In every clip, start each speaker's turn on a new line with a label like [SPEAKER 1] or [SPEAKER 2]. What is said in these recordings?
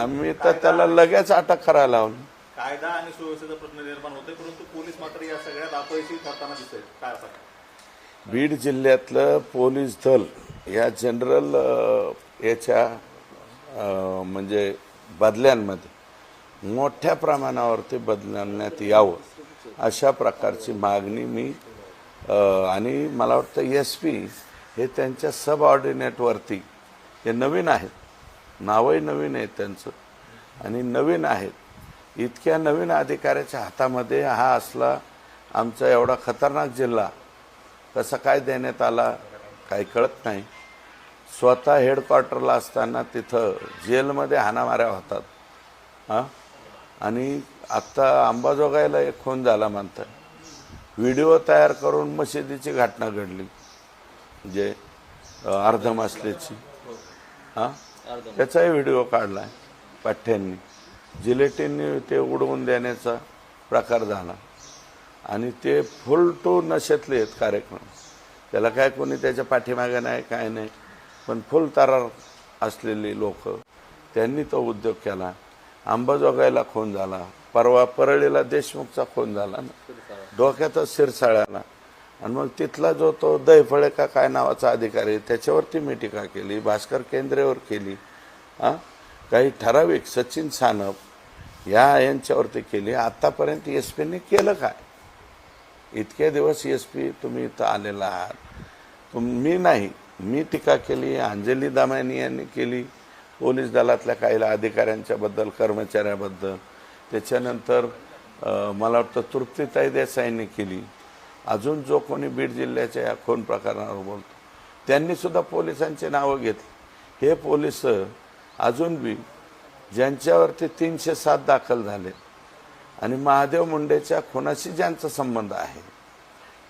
[SPEAKER 1] आम्ही तर त्याला लगेच अटक करायला लावली.
[SPEAKER 2] कायदा आणि सुव्यवस्थेचा प्रश्न निर्माण होतोय परंतु पोलीस मात्र या सगळ्यात अपयशी ठरताना दिसत काय असं?
[SPEAKER 1] बीड जिल्ह्यातलं पोलीस दल या जनरल याच्या म्हणजे बदल्यांमध्ये मोठ्या प्रमाणावरती बदलण्यात यावं अशा प्रकारची मागणी मी आणि मला वाटतं एस पी हे त्यांच्या सबऑर्डिनेटवरती हे नवीन आहेत. नावही नवीन आहे त्यांचं. आणि नवीन आहेत. इतक्या नवीन अधिकाऱ्याच्या हातामध्ये हा असला आमचा एवढा खतरनाक जिल्हा कसा काय देण्यात आला काही कळत नाही. स्वतः हेडक्वार्टरला असताना तिथं जेलमध्ये हाणामाऱ्या होतात. हां? आणि आत्ता अंबाजोगाईला एक खून झाला म्हणतात. व्हिडिओ तयार करून मशिदीची घटना घडली. म्हणजे अर्धमासलेची. हां? त्याचाही व्हिडिओ काढला पाठ्यांनी. जिलेटिननी ते उडवून देण्याचा प्रकार झाला. आणि ते फुल टू नशेतले आहेत कार्यक्रम. त्याला काय कोणी त्याच्या पाठीमागे नाही काय नाही. पण फुल तरार असलेली लोक त्यांनी तो उद्योग केला. अंबाजोगाईला खून झाला. परवा परळीला देशमुखचा खून झाला ना. डोक्यातच शिरसाळ्याला. आणि मग तिथला जो तो दैफळे का काय नावाचा अधिकारी त्याच्यावरती मी टीका केली भास्कर केंद्रेवर केली हां? काही ठराविक सचिन सानप या यांच्यावरती केली. आत्तापर्यंत एस पीने केलं काय? इतके दिवस एस पी तुम्ही इथं आलेला आहात. तुम मी नाही. मी टीका केली अंजली दामानी यांनी केली पोलीस दलातल्या काही अधिकाऱ्यांच्याबद्दल कर्मचाऱ्याबद्दल. त्याच्यानंतर मला वाटतं तृप्तीताई देसाईंनी केली. अजून जो कोणी बीड जिल्ह्याच्या या खून प्रकरणावर बोलतो त्यांनीसुद्धा पोलिसांची नावं घेतली. हे पोलीस अजून बी ज्यांच्यावरती तीनशे सात दाखल झाले आणि महादेव मुंडेच्या खुनाशी ज्यांचा संबंध आहे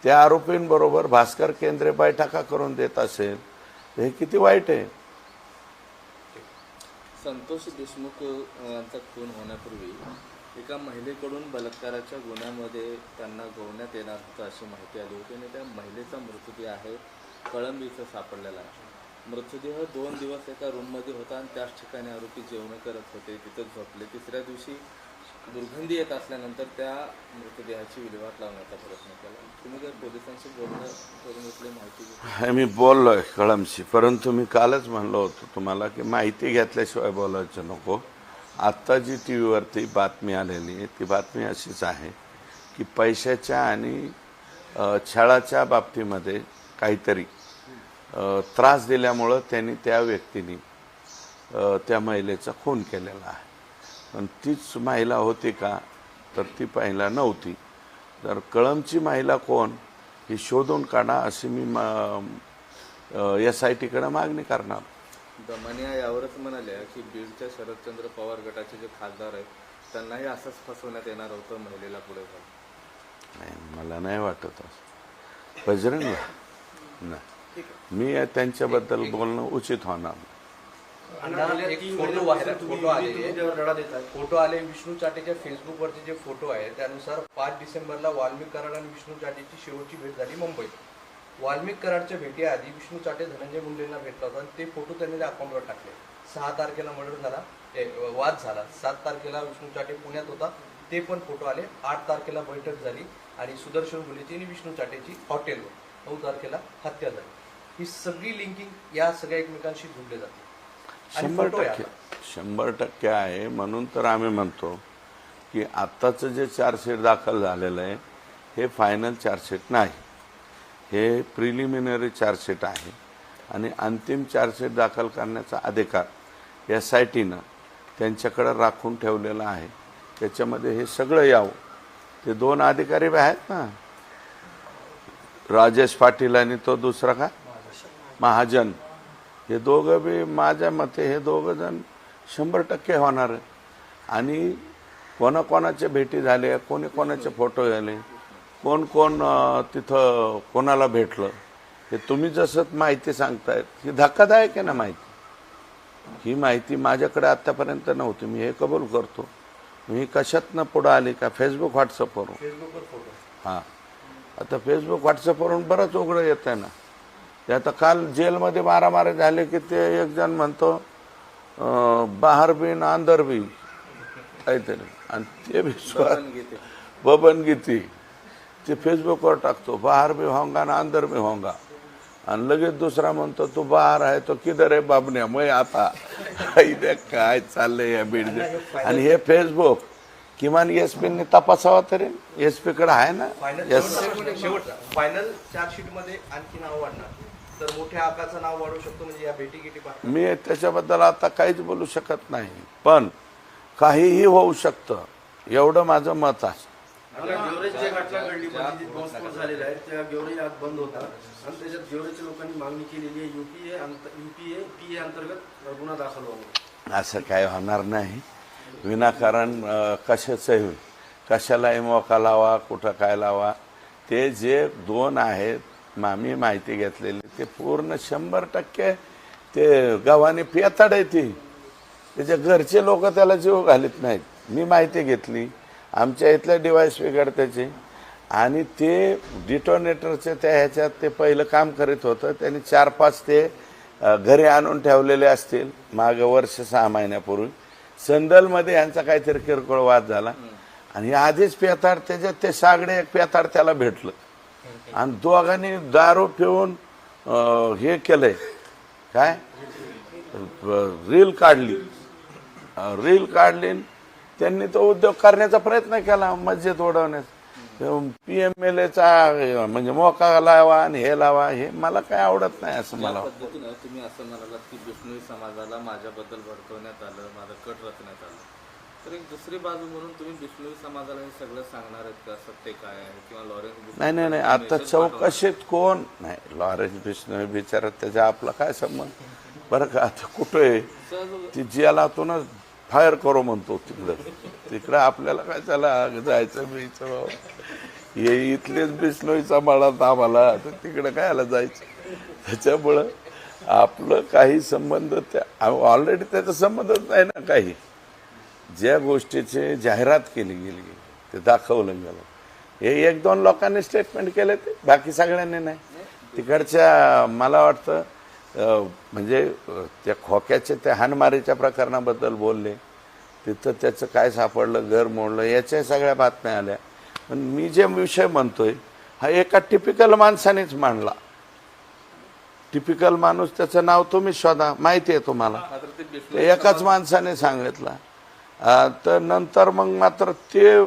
[SPEAKER 1] त्या आरोपींबरोबर भास्कर केंद्रे बैठका करून देत असेल हे किती वाईट आहे?
[SPEAKER 3] संतोष देशमुख यांचा खून होण्यापूर्वी एका महिलेकडून बलात्काराच्या गुन्ह्यामध्ये त्यांना गोवण्यात येणार होतं अशी माहिती आली होती आणि त्या महिलेचा मृतदेह आहे कळंब इथं सापडलेला आहे. मृतदेह दोन दिवस एका रूममध्ये होता आणि त्याच ठिकाणी आरोपी जेवण करत होते. तिथं झोपले. तिसऱ्या दिवशी दुर्गंधी येत असल्यानंतर त्या मृतदेहाची विल्हेवाट लावण्याचा प्रयत्न केला. तुम्ही जर पोलिसांशी बोलणं करून इथली माहिती घेतली.
[SPEAKER 1] हे मी बोललोय कळमशी परंतु मी कालच म्हणलो होतो तुम्हाला की माहिती घेतल्याशिवाय बोलायचं नको. आत्ता जी टी व्हीवरती बातमी आलेली आहे ती बातमी अशीच आहे की पैशाच्या आणि छळाच्या बाबतीमध्ये काहीतरी त्रास दिल्यामुळं त्यांनी त्या व्यक्तीने त्या महिलेचा खून केलेला आहे. पण तीच महिला होती का तर ती पहिला नव्हती. तर कळमची महिला कोण ही शोधून काढा अशी मी एस आय टीकडं मागणी करणार.
[SPEAKER 3] दमानिया यावरच म्हणाल्या की बीडच्या शरदचंद्र पवार गटाचे जे खासदार आहेत त्यांनाही असंच फसवण्यात येणार होतं महिलेला पुढे
[SPEAKER 1] नाही मला नाही वाटत असं. बजरंग नाही. मी त्यांच्याबद्दल बोलणं उचित होणार
[SPEAKER 4] फोटो फोटो आले. फोटो आले विष्णू चाटेच्या फेसबुक वरती जे फोटो आहे त्यानुसार पाच डिसेंबरला वाल्मिक कराड आणि विष्णू चाटेची शेवटची भेट झाली मुंबईत. वाल्मिक कराडच्या भेटीआधी विष्णू चाटे धनंजय मुंडेंना भेटला होता आणि ते फोटो त्यांनी अकाउंटवर टाकले. सहा तारखेला मर्डर झाला वाद झाला. सात तारखेला विष्णू चाटे पुण्यात होता ते पण फोटो आले. आठ तारखेला बैठक झाली आणि सुदर्शन गुलेची आणि विष्णू चाटेची हॉटेलवर नऊ तारखेला हत्या झाली. ही सगळी लिंकिंग या सगळ्या एकमेकांशी जोडले जाते.
[SPEAKER 1] शंभर टक्के. शंभर टक्के आहे. म्हणून तर आम्ही म्हणतो की आत्ताचं जे चार्जशीट दाखल झालेलं आहे हे फायनल चार्जशीट नाही. हे प्रिलिमिनरी चार्जशीट आहे. आणि अंतिम चार्जशीट दाखल करण्याचा अधिकार एस आय टीनं त्यांच्याकडं राखून ठेवलेला आहे. त्याच्यामध्ये हे सगळं यावं. ते दोन अधिकारी बी आहेत ना? राजेश पाटील आणि तो दुसरा का? महाजन. हे दोघं बी माझ्या मते हे दोघं जण शंभर टक्के होणार. आहे. आणि कोणाकोणाच्या भेटी झाल्या कोणी कोणाचे फोटो झाले कोण कोण तिथं कोणाला भेटलं हे तुम्ही जसं माहिती सांगतायत ही धक्कादायक आहे ना माहिती. ही माहिती माझ्याकडे आतापर्यंत नव्हती मी हे कबूल करतो. मी कशातनं पुढं आली का? फेसबुक व्हॉट्सअपवरून हां. आता फेसबुक व्हॉट्सअपवरून बरंच उघडं येत आहे ना. ते आता काल जेलमध्ये मारामारी झाले की ते एक जण म्हणतो बाहर बिन अंदर बी काहीतरी. आणि ते बी स्वा-
[SPEAKER 3] पण घेते
[SPEAKER 1] बबन गीती. ते फेसबुकवर टाकतो बाहर भी होंगा ना अंदर भी होंगा आणि लगेच दुसरा म्हणतो तू बाहेर आहे तो किधर आहे बाबण्या मग आता काय चाललंय या बीड आणि हे फेसबुक किमान एस पीने तपासावा तरी एस पी कडे आहे ना एस
[SPEAKER 4] फायनल चार्जशीटमध्ये आणखी नाव वाढणार तर मोठ्या आकाचं नाव वाढू शकतो म्हणजे या भेटी
[SPEAKER 1] मी त्याच्याबद्दल आता काहीच बोलू शकत नाही. पण काहीही होऊ शकतं. एवढं माझं मत आहे.
[SPEAKER 5] घडली म्हणजे बॉम्बस्फोट झालेला आहे त्या गेवरेज आज बंद होता. आणि त्याच्यात गेवरेजच्या लोकांनी मागणी केलेली आहे युपीए युपीए पीए अंतर्गत गुन्हा दाखल व्हावा.
[SPEAKER 1] असं काय होणार नाही. विनाकारण अं, कशाचंही कशालाही मोका लावा कुठं काय लावा ते जे दोन आहेत आम्ही माहिती घेतलेली ते पूर्ण शंभर टक्के ते गावाने पेताड आहे ती. त्याच्या घरचे लोक त्याला जीव घालीत नाहीत. मी माहिती घेतली. आमच्या इथल्या डिवाइस बिघडत्याचे आणि ते डिटोनेटरचे त्या ह्याच्यात ते पहिलं काम करीत होतं. त्यांनी चार पाच ते घरी आणून ठेवलेले असतील मागं वर्ष सहा महिन्यापूर्वी. संदलमध्ये यांचा काहीतरी किरकोळ वाद झाला. आणि आधीच पेताड त्याच्यात ते सागडे एक पेताड त्याला भेटलं. आणि दोघांनी दारू पिऊन हे केलंय. काय? रील काढली. रील काढली. त्यांनी तो उद्योग करण्याचा प्रयत्न केला मस्जिद उडवण्याचा पी एम एल एचा म्हणजे मोका लावा आणि हे लावा हे मला काय आवडत नाही असं मला
[SPEAKER 3] पद्धतीनं तुम्ही असं म्हणालात की बिष्णोई समाजाला माझ्याबद्दल भडकवण्यात आलं माझं कट रचण्यात आलं. तर एक दुसरी बाजू म्हणून तुम्ही बिष्णोई समाजाला हे सगळं सांगणार आहेत का? सत्य काय आहे? किंवा लॉरेन्स
[SPEAKER 1] नाही नाही नाही आता. चौकशीत कोण? नाही लॉरेन्स बिश्नोई बिचारा त्याचा आपला काय संबंध? बरं का आता कुठं? ती जियालातूनच फायर करो म्हणतो तिकडं. तिकडं आपल्याला काय चला जायचं बियचं? हे इथलेच बिस्नोईचा मळात आम्हाला. तर तिकडं काय आला जायचं? त्याच्यामुळं आपलं काही संबंध त्या ऑलरेडी त्याचा संबंधच नाही ना काही. ज्या गोष्टीची जाहिरात केली गेली ते दाखवलं गेलं. हे एक दोन लोकांनी स्टेटमेंट केले ते बाकी सगळ्यांनी नाही. तिकडच्या मला वाटतं म्हणजे त्या खोक्याच्या त्या हानमारीच्या प्रकरणाबद्दल बोलले. तिथं त्याचं काय सापडलं घर मोडलं याच्या सगळ्या बातम्या आल्या. पण मी जे विषय म्हणतोय हा एका टिपिकल माणसानेच मांडला. टिपिकल माणूस त्याचं नाव तुम्ही शोधा माहिती आहे तुम्हाला. एकाच माणसाने सांगितलं. तर नंतर मग मात्र ते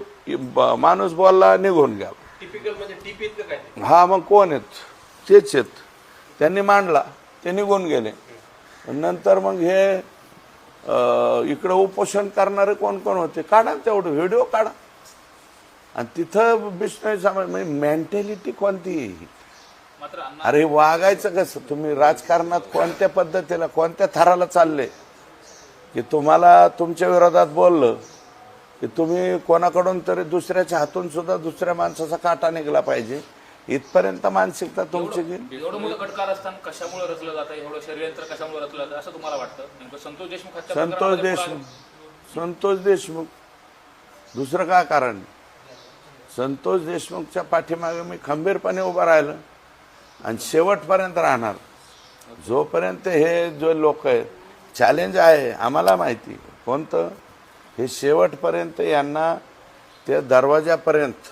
[SPEAKER 1] माणूस बोलला निघून गेला.
[SPEAKER 4] टिपिकल म्हणजे?
[SPEAKER 1] हा मग कोण आहेत? तेच आहेत. त्यांनी मांडला. ते निघून गेले. नंतर मग हे इकडं उपोषण करणारे कोण कोण होते? काढा तेवढं व्हिडिओ काढा. आणि तिथं बिष्णू समाज म्हणजे मेंटॅलिटी कोणती आहे ही? अरे वागायचं कसं? तुम्ही राजकारणात कोणत्या पद्धतीला कोणत्या थराला चालले? की तुम्हाला तुमच्या विरोधात बोललं की तुम्ही कोणाकडून तरी दुसऱ्याच्या हातून सुद्धा दुसऱ्या माणसाचा काटा निघला पाहिजे. इथपर्यंत मानसिकता तुमची गेली.
[SPEAKER 6] एवढं मोठं कटकार असताना कशामुळे रचलं जातं? एवढं षडयंत्र कशामुळे रचलं जातं? असं तुम्हाला वाटतं? नेमकं संतोष देशमुख
[SPEAKER 1] संतोष देशमुख. संतोष देशमुख. दुसरं काय कारण? संतोष देशमुखच्या पाठीमागे मी खंबीरपणे उभं राहिलं आणि शेवटपर्यंत राहणार. जोपर्यंत हे जो लोक आहेत चॅलेंज आहे आम्हाला माहिती कोणतं? हे शेवटपर्यंत यांना त्या दरवाजापर्यंत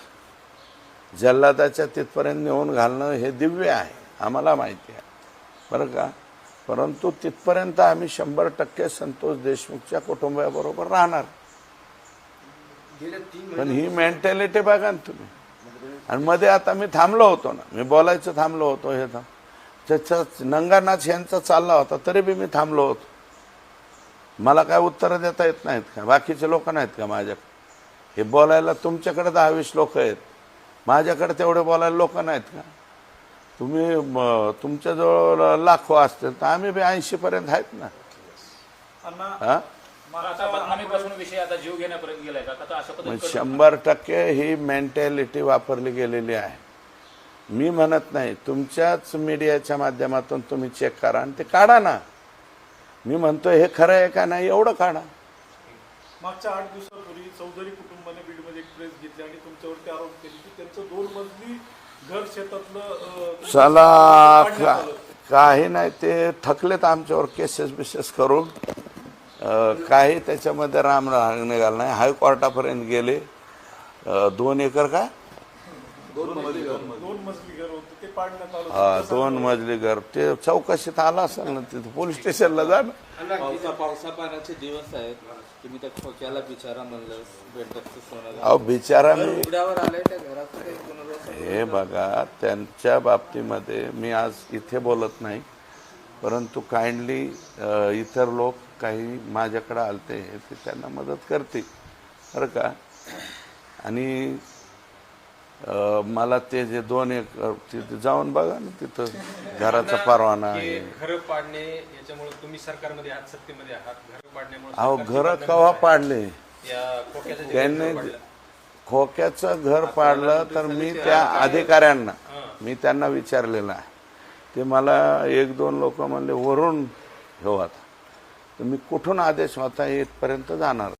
[SPEAKER 1] जल्लादाच्या तिथपर्यंत नेऊन घालणं हे दिव्य आहे आम्हाला माहिती आहे. बरं का? परंतु तिथपर्यंत आम्ही शंभर टक्के संतोष देशमुखच्या कुटुंबाबरोबर राहणार. पण ही मेंटॅलिटी बघा ना तुम्ही. आणि मध्ये आता मी थांबलो होतो ना. मी बोलायचं थांबलो होतो हे थांब. त्याचा नंगानाच यांचा चालला होता तरी बी मी थांबलो होतो. मला काय उत्तरं देता येत नाहीत का? बाकीचे लोक नाहीत का माझ्याकडे? हे बोलायला तुमच्याकडे दहा वीस लोक आहेत. माझ्याकडे तेवढे बोलायला लोक नाहीत का? तुम्ही तुमच्याजवळ लाखो असतील तर आम्ही बी ऐंशी पर्यंत आहेत ना. हा? शंभर टक्के ही मेंटॅलिटी वापरली गेलेली आहे. मी म्हणत नाही तुमच्याच मीडियाच्या माध्यमातून तुम्ही चेक करा आणि ते काढा ना. मी म्हणतोय हे खरं आहे का नाही एवढं काढा.
[SPEAKER 2] मागच्या आठ दिवसापूर्वी चौधरी कुटुंबाने बीडमध्ये एक प्रेस घेतली आणि तुमच्यावरती आरोप केले की त्यांचं दोन मजली घर शेतातलं
[SPEAKER 1] चला का. काही नाही ते थकलेत आमच्यावर केसेस बिसेस करून. अं, काही त्याच्यामध्ये राम निघाला नाही. हायकोर्टापर्यंत गेले. अं, दोन एकर का
[SPEAKER 2] दोन मजली घर होतं.
[SPEAKER 1] हा दोन मजली घर. ते चौकशीत आला असेल ना तिथं पोलीस स्टेशनला जा ना.
[SPEAKER 3] पावसा पावसा पाण्याचे दिवस आहेत तुम्ही त्या खोक्याला बिचारा म्हणलं सोनं
[SPEAKER 1] अहो बिचारा मी
[SPEAKER 3] उघड्यावर आलंय त्या घराचं काही पुनर्वसन
[SPEAKER 1] हे बघा त्यांच्या बाबतीमध्ये मी आज इथे बोलत नाही परंतु काइंडली इतर लोक काही माझ्याकडे आलते ते त्यांना मदत करते बरं का? आणि मला ते जे दोन एक तिथे जाऊन बघा ना तिथं घराचा परवाना आहे.
[SPEAKER 7] घर पाडणे याच्यामुळे तुम्ही सरकारमध्ये आहात सत्तेमध्ये आहात. घर पाडण्यामुळे
[SPEAKER 1] अहो घर कवा. पाडले? त्यांनी. खोक्याचं घर पाडलं. तर मी त्या अधिकाऱ्यांना मी त्यांना विचारलेलं आहे. ते मला एक दोन लोक म्हणले वरून घेऊ आता तर मी कुठून आदेश होता इथपर्यंत जाणार?